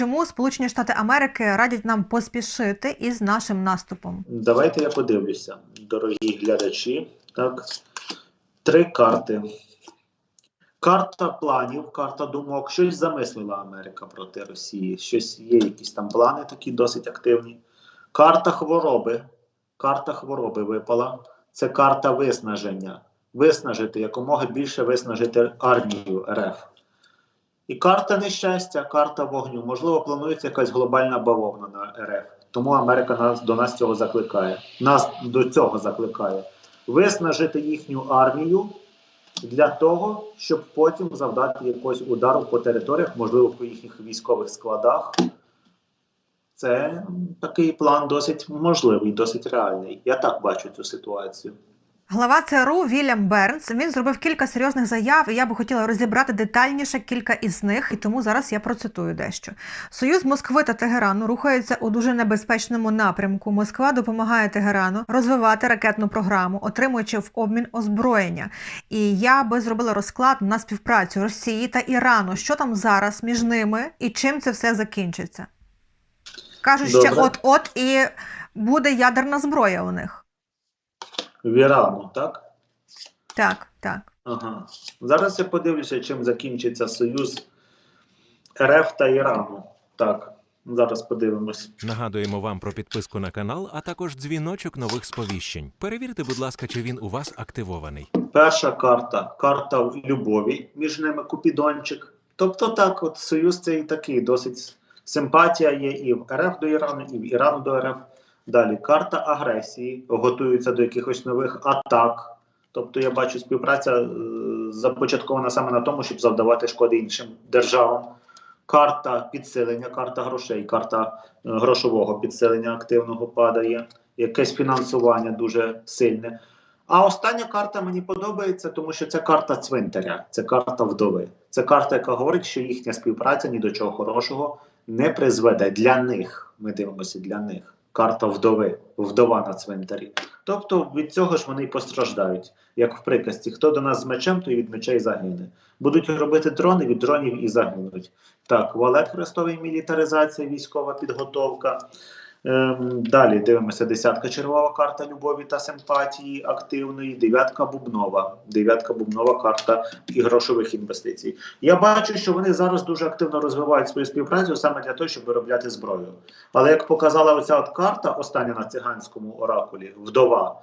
чому Сполучені Штати Америки радять нам поспішити із нашим наступом? Давайте я подивлюся, дорогі глядачі. Так, три карти. Карта планів, карта думок. Щось замислила Америка проти Росії. Щось є, якісь там плани такі досить активні. Карта хвороби. Карта хвороби випала. Це карта виснаження. Виснажити, якомога більше виснажити армію РФ. І карта нещастя, карта вогню. Можливо, планується якась глобальна бавовна на РФ. Тому Америка нас до нас цього закликає. Нас до цього закликає. Виснажити їхню армію для того, щоб потім завдати якогось удару по територіях, можливо, по їхніх військових складах. Це такий план досить можливий, досить реальний. Я так бачу цю ситуацію. Глава ЦРУ Вільям Бернс він зробив кілька серйозних заяв, і я би хотіла розібрати детальніше кілька із них, і тому зараз я процитую дещо. Союз Москви та Тегерану рухаються у дуже небезпечному напрямку. Москва допомагає Тегерану розвивати ракетну програму, отримуючи в обмін озброєння. І я би зробила розклад на співпрацю Росії та Ірану. Що там зараз між ними і чим це все закінчиться? Кажуть, ще Добре. от-от і буде ядерна зброя у них. В Ірану, так? Так, так. Ага. Зараз я подивлюся, чим закінчиться союз РФ та Ірану. Так, зараз подивимось. Нагадуємо вам про підписку на канал, а також дзвіночок нових сповіщень. Перевірте, будь ласка, чи він у вас активований. Перша карта карта любові, між ними Купідончик. Тобто, так, от союз цей такий, досить симпатія є і в РФ до Ірану, і в Ірану до РФ. Далі карта агресії, готуються до якихось нових атак. Тобто я бачу співпраця е, започаткована саме на тому, щоб завдавати шкоди іншим державам. Карта підсилення, карта грошей, карта е, грошового підсилення активного падає, якесь фінансування дуже сильне. А остання карта мені подобається, тому що це карта цвинтаря, це карта вдови. Це карта, яка говорить, що їхня співпраця ні до чого хорошого не призведе для них. Ми дивимося для них. Карта вдови, вдова на цвинтарі. Тобто від цього ж вони й постраждають. Як в приказці, хто до нас з мечем, той від мечей загине. Будуть робити дрони, від дронів і загинуть. Так, валет хрестовий мілітаризація, військова підготовка. Ем, далі дивимося: десятка чергова карта любові та симпатії активної, дев'ятка бубнова. Дев'ятка бубнова карта і грошових інвестицій. Я бачу, що вони зараз дуже активно розвивають свою співпрацю саме для того, щоб виробляти зброю. Але як показала оця от карта, остання на циганському оракулі, вдова,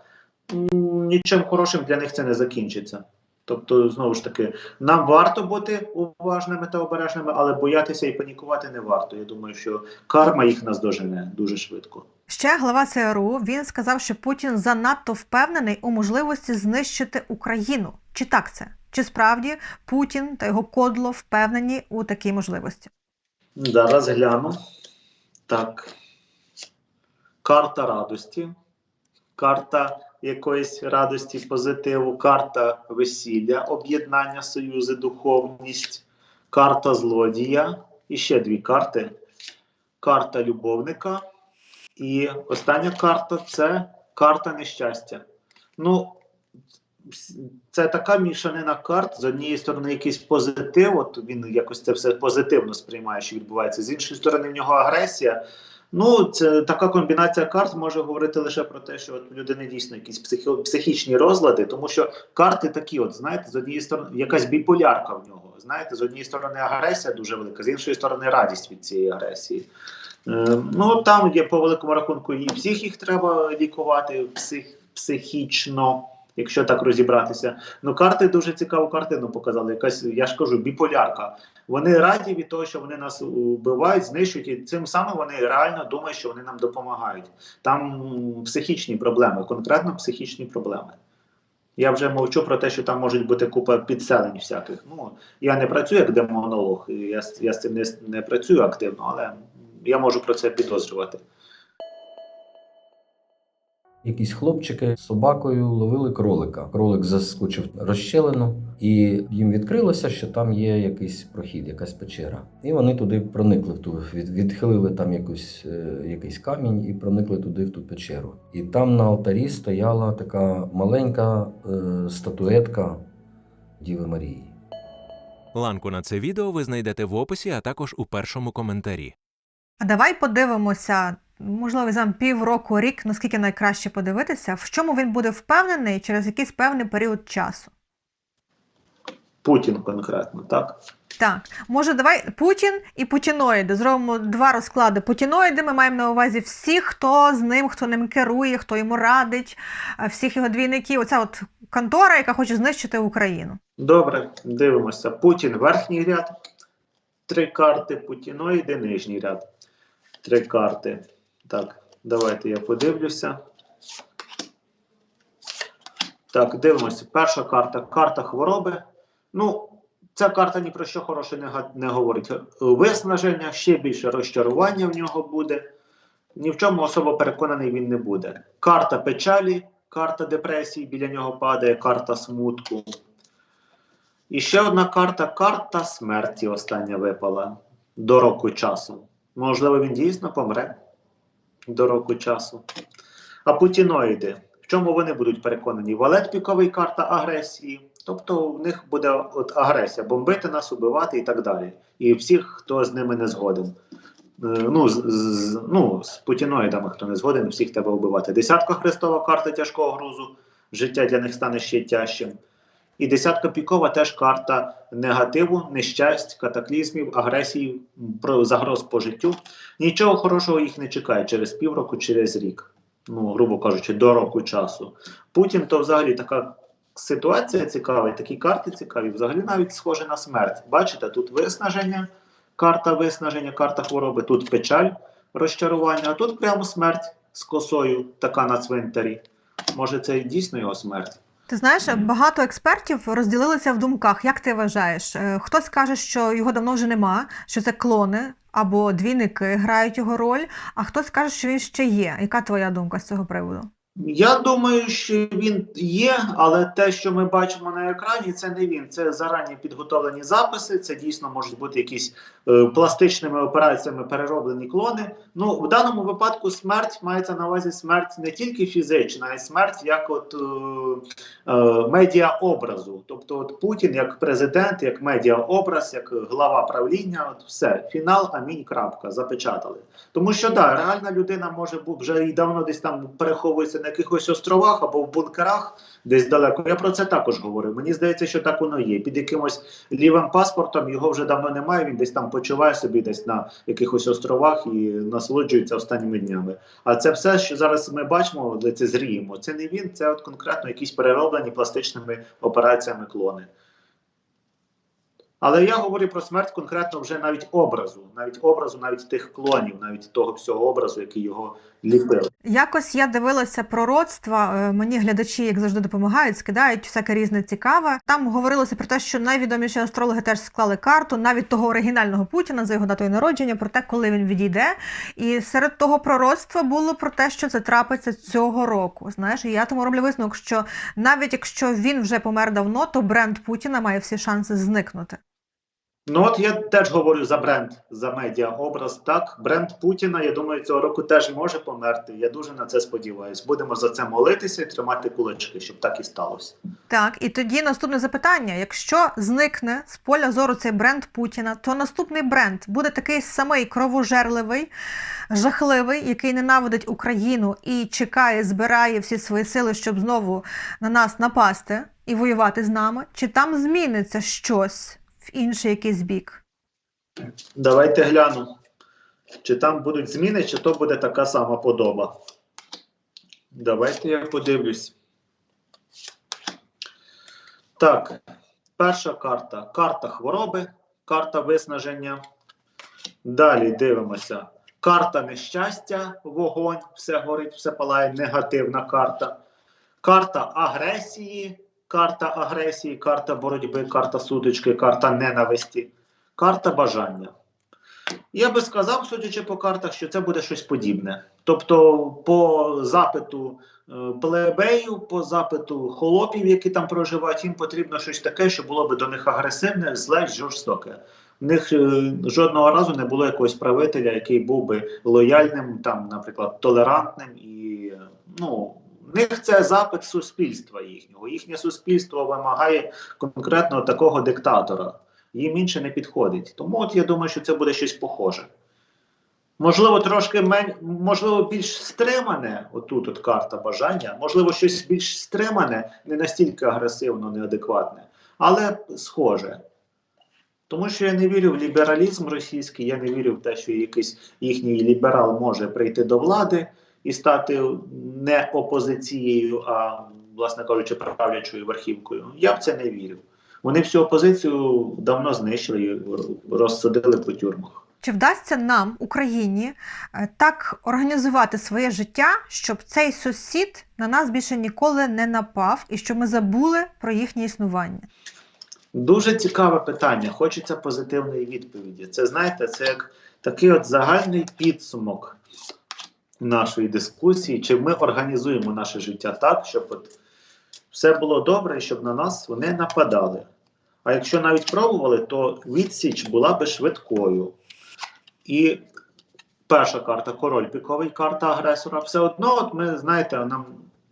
нічим хорошим для них це не закінчиться. Тобто, знову ж таки, нам варто бути уважними та обережними, але боятися і панікувати не варто. Я думаю, що карма їх наздожене дуже швидко. Ще глава ЦРУ він сказав, що Путін занадто впевнений у можливості знищити Україну. Чи так це? Чи справді Путін та його кодло впевнені у такій можливості? Зараз гляну. Так. Карта радості. Карта якоїсь радості, позитиву, карта весілля, об'єднання, союзи, духовність, карта злодія. І ще дві карти. Карта любовника. І остання карта це карта нещастя. Ну, це така мішанина карт. З однієї сторони, якийсь позитив, от він якось це все позитивно сприймає, що відбувається. З іншої сторони, в нього агресія. Ну, це така комбінація карт може говорити лише про те, що у людини дійсно якісь психі, психічні розлади, тому що карти такі, от знаєте, з однієї сторони, якась біполярка в нього. Знаєте, з однієї сторони агресія дуже велика, з іншої сторони радість від цієї агресії. Е, ну там є по великому рахунку, і всіх їх треба лікувати псих, психічно. Якщо так розібратися, ну карти дуже цікаву картину показали. Якась, я ж кажу, біполярка. Вони раді від того, що вони нас вбивають, знищують, і цим самим вони реально думають, що вони нам допомагають. Там психічні проблеми, конкретно психічні проблеми. Я вже мовчу про те, що там можуть бути купа підселень всяких. Ну я не працюю як демонолог, я, я з цим не, не працюю активно, але я можу про це підозрювати. Якісь хлопчики з собакою ловили кролика. Кролик заскочив розщелину, і їм відкрилося, що там є якийсь прохід, якась печера. І вони туди проникли в ту, відхилили там якусь, е, якийсь камінь і проникли туди в ту печеру. І там на алтарі стояла така маленька е, статуетка Діви Марії. Ланку на це відео ви знайдете в описі, а також у першому коментарі. А давай подивимося, можливо, за півроку, рік, наскільки найкраще подивитися, в чому він буде впевнений через якийсь певний період часу. Путін конкретно, так? Так, може, давай Путін і путіноїди. Зробимо два розклади. Путіноїди ми маємо на увазі всіх, хто з ним, хто ним керує, хто йому радить, е, всіх його двійників. Оця от контора, яка хоче знищити Україну. Добре, дивимося. Путін верхній ряд, три карти, путіноїди нижній ряд. Три карти. Так, давайте я подивлюся. Так, дивимося. Перша карта карта хвороби. Ну, ця карта ні про що хороше не, не говорить. Виснаження, ще більше розчарування в нього буде. Ні в чому особо переконаний він не буде. Карта печалі, карта депресії біля нього падає, карта смутку. І ще одна карта карта смерті остання випала до року часу. Можливо, він дійсно помре до року часу. А путіноїди. В чому вони будуть переконані? Валет піковий карта агресії. Тобто в них буде от агресія, бомбити нас, убивати і так далі. І всіх, хто з ними не згоден. Е, Ну, з, з, ну, з путіноїдами, хто не згоден, всіх тебе вбивати. Десятка хрестова карта тяжкого грузу. Життя для них стане ще тяжчим. І десятка пікова теж карта негативу, нещасть, катаклізмів, агресії, загроз по життю. Нічого хорошого їх не чекає через півроку, через рік. Ну, грубо кажучи, до року часу. Путін то взагалі така ситуація цікава, і такі карти цікаві, взагалі навіть схоже на смерть. Бачите, тут виснаження, карта виснаження, карта хвороби, тут печаль, розчарування, а тут прямо смерть з косою, така на цвинтарі. Може, це дійсно його смерть? Ти знаєш, багато експертів розділилися в думках. Як ти вважаєш? Е, Хтось каже, що його давно вже нема, що це клони або двійники грають його роль, а хтось каже, що він ще є. Яка твоя думка з цього приводу? Я думаю, що він є, але те, що ми бачимо на екрані, це не він. Це зарані підготовлені записи. Це дійсно можуть бути якісь е, пластичними операціями перероблені клони. Ну в даному випадку смерть мається на увазі смерть не тільки фізична, а й смерть як от е, е, медіа образу. Тобто, от Путін як президент, як медіа образ, як глава правління, от все, фінал, амінь, крапка, запечатали. Тому що да, реальна людина може бу- вже і давно десь там переховується на якихось островах або в бункерах, десь далеко. Я про це також говорю. Мені здається, що так воно є. Під якимось лівим паспортом його вже давно немає. Він десь там почуває собі десь на якихось островах і насолоджується останніми днями. А це все, що зараз ми бачимо, де це зріємо. Це не він, це от конкретно якісь перероблені пластичними операціями клони. Але я говорю про смерть конкретно вже навіть образу, навіть образу, навіть тих клонів, навіть того всього образу, який його ліпив. Якось я дивилася пророцтва. е, Мені глядачі, як завжди, допомагають, скидають всяке різне цікаве. Там говорилося про те, що найвідоміші астрологи теж склали карту, навіть того оригінального Путіна за його датою народження, про те, коли він відійде. І серед того пророцтва було про те, що це трапиться цього року. Знаєш, і я тому роблю висновок, що навіть якщо він вже помер давно, то бренд Путіна має всі шанси зникнути. Ну от я теж говорю за бренд, за медіа образ. Так, бренд Путіна, я думаю, цього року теж може померти. Я дуже на це сподіваюся. Будемо за це молитися і тримати кулачки, щоб так і сталося. Так, і тоді наступне запитання: якщо зникне з поля зору цей бренд Путіна, то наступний бренд буде такий самий кровожерливий, жахливий, який ненавидить Україну і чекає, збирає всі свої сили, щоб знову на нас напасти і воювати з нами, чи там зміниться щось в інший якийсь бік? Давайте гляну, чи там будуть зміни, чи то буде така сама подоба. Давайте я подивлюсь. Так, перша карта. Карта хвороби, карта виснаження. Далі дивимося. Карта нещастя, вогонь, все горить, все палає, негативна карта. Карта агресії, карта агресії, карта боротьби, карта сутички, карта ненависті, карта бажання. Я би сказав, судячи по картах, що це буде щось подібне. Тобто, по запиту е, плебею, по запиту холопів, які там проживають, їм потрібно щось таке, що було би до них агресивне, зле, жорстоке. В них е, жодного разу не було якогось правителя, який був би лояльним, там, наприклад, толерантним і е, ну. В них це запит суспільства їхнього. Їхнє суспільство вимагає конкретно такого диктатора їм інше не підходить. Тому от я думаю, що це буде щось похоже. Можливо, трошки мен... можливо, більш стримане, отут от карта бажання, можливо, щось більш стримане, не настільки агресивно, неадекватне, але схоже. Тому що я не вірю в лібералізм російський, я не вірю в те, що якийсь їхній ліберал може прийти до влади і стати не опозицією, а, власне кажучи, правлячою верхівкою. Я в це не вірю. Вони всю опозицію давно знищили і розсадили по тюрмах. Чи вдасться нам, Україні, е, так організувати своє життя, щоб цей сусід на нас більше ніколи не напав і щоб ми забули про їхнє існування? Дуже цікаве питання. Хочеться позитивної відповіді. Це знаєте, це як такий от загальний підсумок нашої дискусії. Чи ми організуємо наше життя так, щоб от все було добре щоб на нас вони нападали. А якщо навіть пробували, то відсіч була би швидкою. І перша карта король піковий, карта агресора. Все одно, от ми знаєте, нам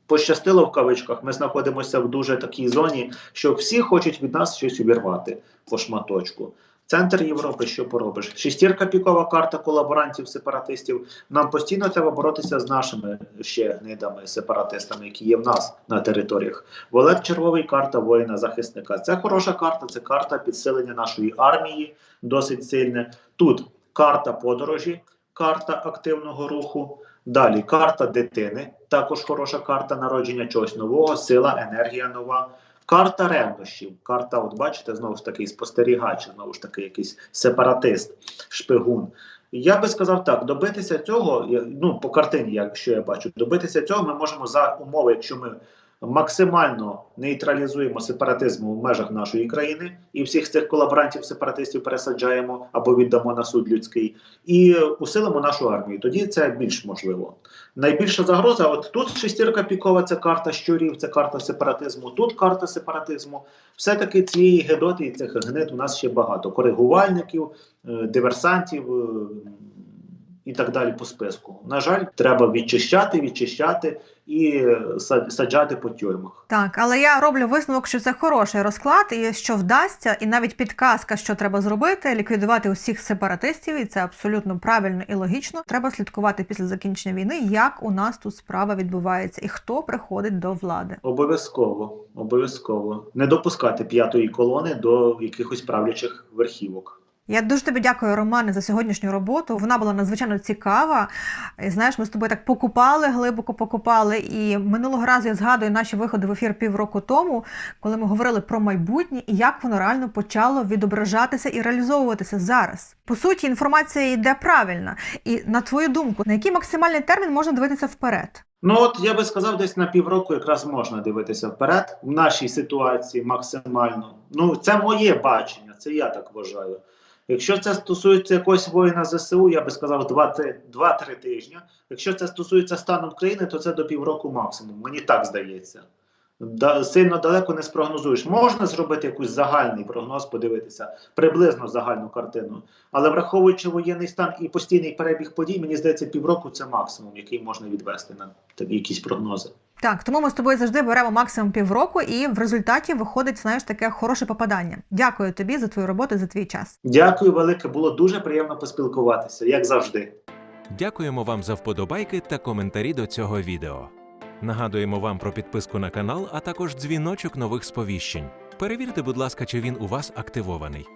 пощастило в кавичках. Ми знаходимося в дуже такій зоні, що всі хочуть від нас щось увірвати по шматочку. Центр Європи, що поробиш? Шестірка пікова карта колаборантів, сепаратистів. Нам постійно треба боротися з нашими ще гнидами, сепаратистами, які є в нас на територіях. Волек червовий карта воїна-захисника. Це хороша карта, це карта підсилення нашої армії, досить сильне. Тут карта подорожі, карта активного руху. Далі карта дитини, також хороша карта народження чогось нового, сила, енергія нова. Карта ревнощів. Карта, от бачите, знову ж таки, спостерігач, знову ж таки, якийсь сепаратист, шпигун. Я би сказав так: добитися цього, ну по картині, якщо я бачу, добитися цього ми можемо за умови, якщо ми максимально нейтралізуємо сепаратизм в межах нашої країни і всіх цих колаборантів сепаратистів пересаджаємо або віддамо на суд людський, і усилимо нашу армію. Тоді це більш можливо. Найбільша загроза, от тут шестірка пікова, це карта щурів, це карта сепаратизму. Тут карта сепаратизму. Все-таки цієї гедоти і цих гнид у нас ще багато. Коригувальників, е, диверсантів е, і так далі по списку. На жаль, треба відчищати, відчищати і е, саджати по тюрмах. Так, але я роблю висновок, що це хороший розклад, і що вдасться, і навіть підказка, що треба зробити, ліквідувати усіх сепаратистів, і це абсолютно правильно і логічно. Треба слідкувати після закінчення війни, як у нас тут справа відбувається і хто приходить до влади. Обов'язково, обов'язково не допускати п'ятої колони до якихось правлячих верхівок. Я дуже тобі дякую, Романе, за сьогоднішню роботу. Вона була надзвичайно цікава. І, знаєш, ми з тобою так покупали, глибоко покупали. І минулого разу я згадую наші виходи в ефір півроку тому, коли ми говорили про майбутнє і як воно реально почало відображатися і реалізовуватися зараз. По суті, інформація йде правильна. І на твою думку, на який максимальний термін можна дивитися вперед? Ну от я би сказав, десь на півроку якраз можна дивитися вперед в нашій ситуації максимально. Ну це моє бачення, це я так вважаю. Якщо це стосується якогось воїна ЗСУ, я би сказав 2-3 тижні. Якщо це стосується стану країни, то це до півроку максимум. Мені так здається. Да, сильно далеко не спрогнозуєш. Можна зробити якийсь загальний прогноз, подивитися, приблизно загальну картину. Але враховуючи воєнний стан і постійний перебіг подій, мені здається, півроку це максимум, який можна відвести на такі якісь прогнози. Так, тому ми з тобою завжди беремо максимум півроку, і в результаті виходить, знаєш, таке хороше попадання. Дякую тобі за твою роботу, за твій час. Дякую велике, було дуже приємно поспілкуватися, як завжди. Дякуємо вам за вподобайки та коментарі до цього відео. Нагадуємо вам про підписку на канал, а також дзвіночок нових сповіщень. Перевірте, будь ласка, чи він у вас активований.